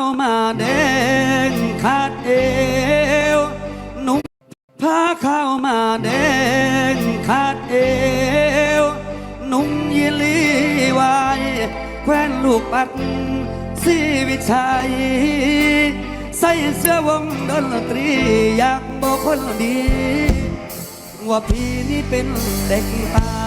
เข้ามาแดงขาดเอวหนุ่มพาเข้ามาแดงขาดเอวหนุ่มยีลีวายแควนลูกปัดสีวิชัย ใส่เสื้อวงดนตรีอยากบอกคนดี ว่าพี่นี่เป็นเด็กตา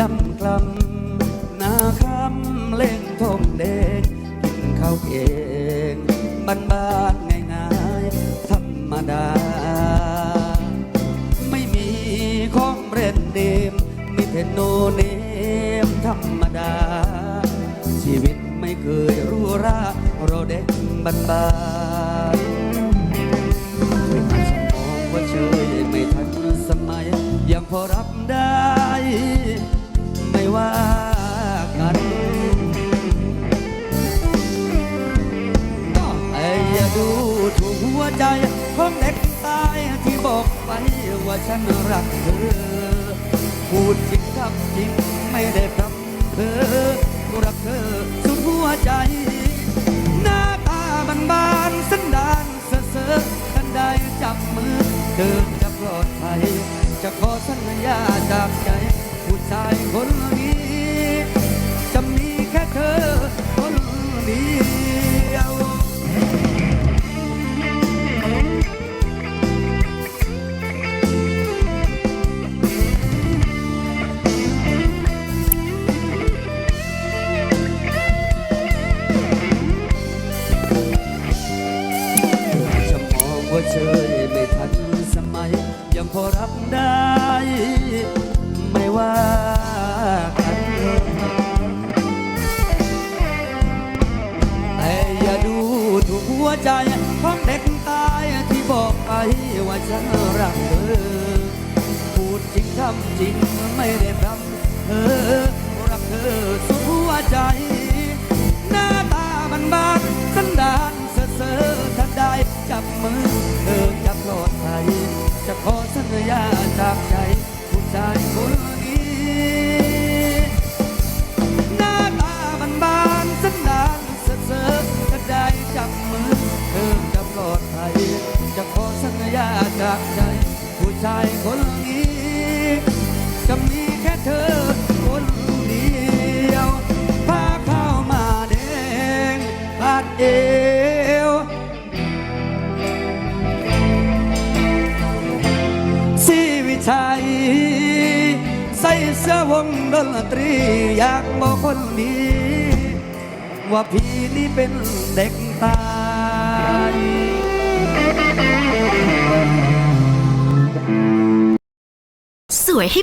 ดำกลำหน้าคำเล่งทงแดงกินข้าวเองบ้านบ้านๆง่ายธรรมดา ไม่มีของแบรนเนมมีแต่โนเนมธรรมดา ชีวิตไม่เคยรู้ราเราเด็กบ้านบ้านๆช่วยหันสมองว่าเชยไม่ทันสมัยยังพอรับได้ ดูถูกหัวใจของเด็กตายที่บอกไปว่าฉันรักเธอ พูดจริงทำจริงไม่ได้ทำเธอรักเธอสุดหัวใจ หน้าตาบานๆสันดานเซ่อเซ่อกันได้จับมือเธอจะปลอดภัยจะขอสัญญาจากใจผู้ชายคนนี้ เชยไม่ทันสมัย ยังพอรับได้ ไม่ว่ากันแต่อย่าดูถูกหัวใจของเด็กตายที่บอกไปว่าฉันรักเธอพูดจริงทำจริงไม่ได้พร่ำเธอ จับมือเธอจะปลอดภัยจะขอสัญญาจากใจผู้ชายคนนี้ หน้าตาบานบานสันดานเซ่อเซ่อถ้าได้จับมือเธอจะปลอดภัยจะขอสัญญาจากใจผู้ชายคนนี้ จะมีแค่เธอ เสื้วงดนตรีอยากบอกคนดีว่าพี่นี่เป็นเด็กตายสวยให้